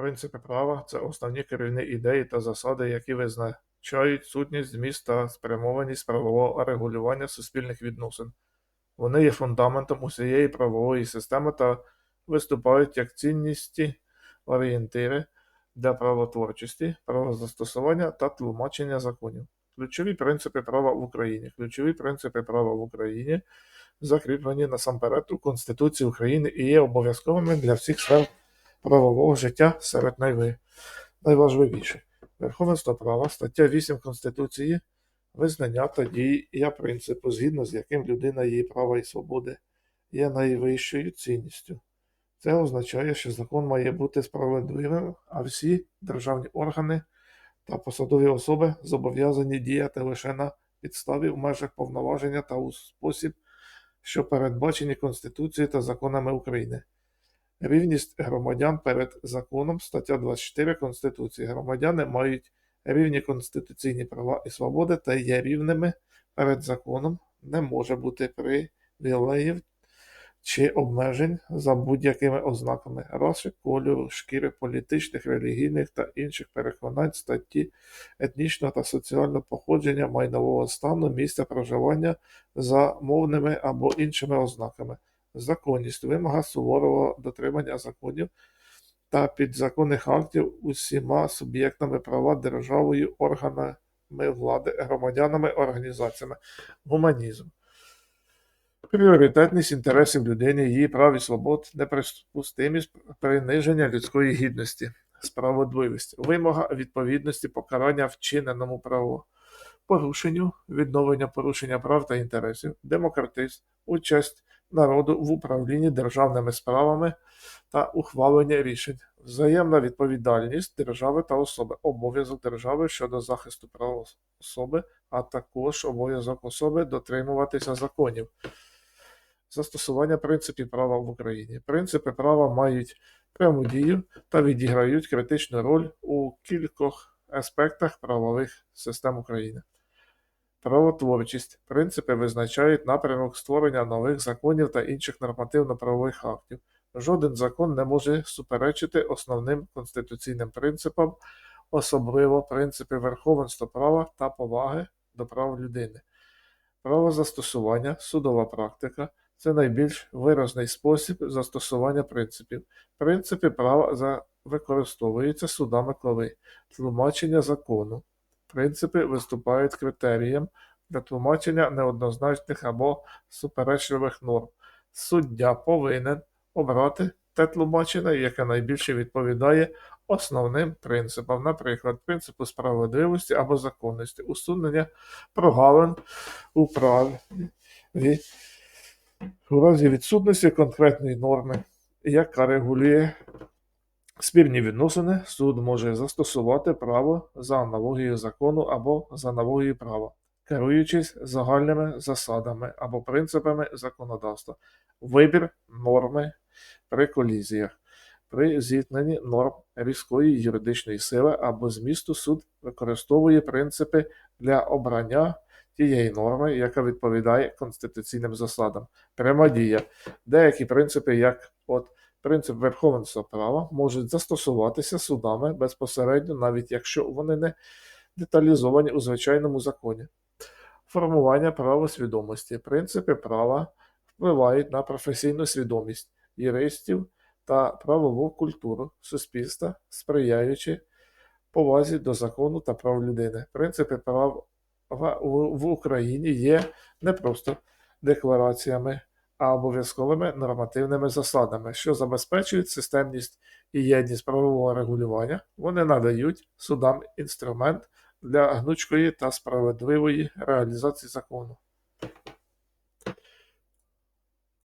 Принципи права це основні керівні ідеї та засади, які визначають сутність, зміст та спрямованість правового регулювання суспільних відносин. Вони є фундаментом усієї правової системи та виступають як цінністі орієнтири для правотворчості, правозастосування та тлумачення законів. Ключові принципи права в Україні. Ключові принципи права в Україні закріплені насамперед у Конституції України і є обов'язковими для всіх сфер правового життя серед найви... найважливіших. Верховенство права, стаття 8 Конституції, визнання та дія принципу, згідно з яким людина, її права і свободи є найвищою цінністю. Це означає, що закон має бути справедливим, а всі державні органи та посадові особи зобов'язані діяти лише на підставі в межах повноваження та у спосіб, що передбачені Конституцією та законами України. Рівність громадян перед законом, стаття 24 Конституції. Громадяни мають рівні конституційні права і свободи та є рівними перед законом, не може бути привілеїв чи обмежень за будь-якими ознаками раси, кольору, шкіри, політичних, релігійних та інших переконань, статті, етнічного та соціального походження, майнового стану, місця проживання за мовними або іншими ознаками. Законність вимога суворого дотримання законів та підзаконних актів усіма суб'єктами права державою, органами влади, громадянами, організаціями. Гуманізм. Пріоритетність інтересів людини, її прав і свобод, неприпустимість приниження людської гідності, справедливість, вимога відповідності покарання вчиненому праву, порушенню, відновлення порушення прав та інтересів, демократизм, участь народу в управлінні державними справами та ухвалення рішень, взаємна відповідальність держави та особи, обов'язок держави щодо захисту прав особи, а також обов'язок особи дотримуватися законів. Застосування принципів права в Україні. Принципи права мають пряму дію та відіграють критичну роль у кількох аспектах правових систем України. Правотворчість. Принципи визначають напрямок створення нових законів та інших нормативно-правових актів. Жоден закон не може суперечити основним конституційним принципам, особливо принципи верховенства права та поваги до прав людини. Правозастосування, судова практика це найбільш виразний спосіб застосування принципів. Принципи права використовуються судами коли тлумачення закону. Принципи виступають критерієм для тлумачення неоднозначних або суперечливих норм. Суддя повинен обрати те тлумачення, яке найбільше відповідає основним принципам, наприклад, принципу справедливості або законності, усунення прогалин у праві у разі відсутності конкретної норми, яка регулює спірні відносини, суд може застосувати право за аналогією закону або за аналогією права, керуючись загальними засадами або принципами законодавства, вибір норми при колізіях. При зіткненні норм різкої юридичної сили або змісту суд використовує принципи для обрання тієї норми, яка відповідає конституційним засадам. Пряма дія. Деякі принципи, як от принцип верховенства права, можуть застосуватися судами безпосередньо, навіть якщо вони не деталізовані у звичайному законі. Формування правосвідомості. Принципи права впливають на професійну свідомість юристів та правову культуру суспільства, сприяючи повазі до закону та прав людини. Принципи права в Україні є не просто деклараціями, а обов'язковими нормативними засадами, що забезпечують системність і єдність правового регулювання. Вони надають судам інструмент для гнучкої та справедливої реалізації закону.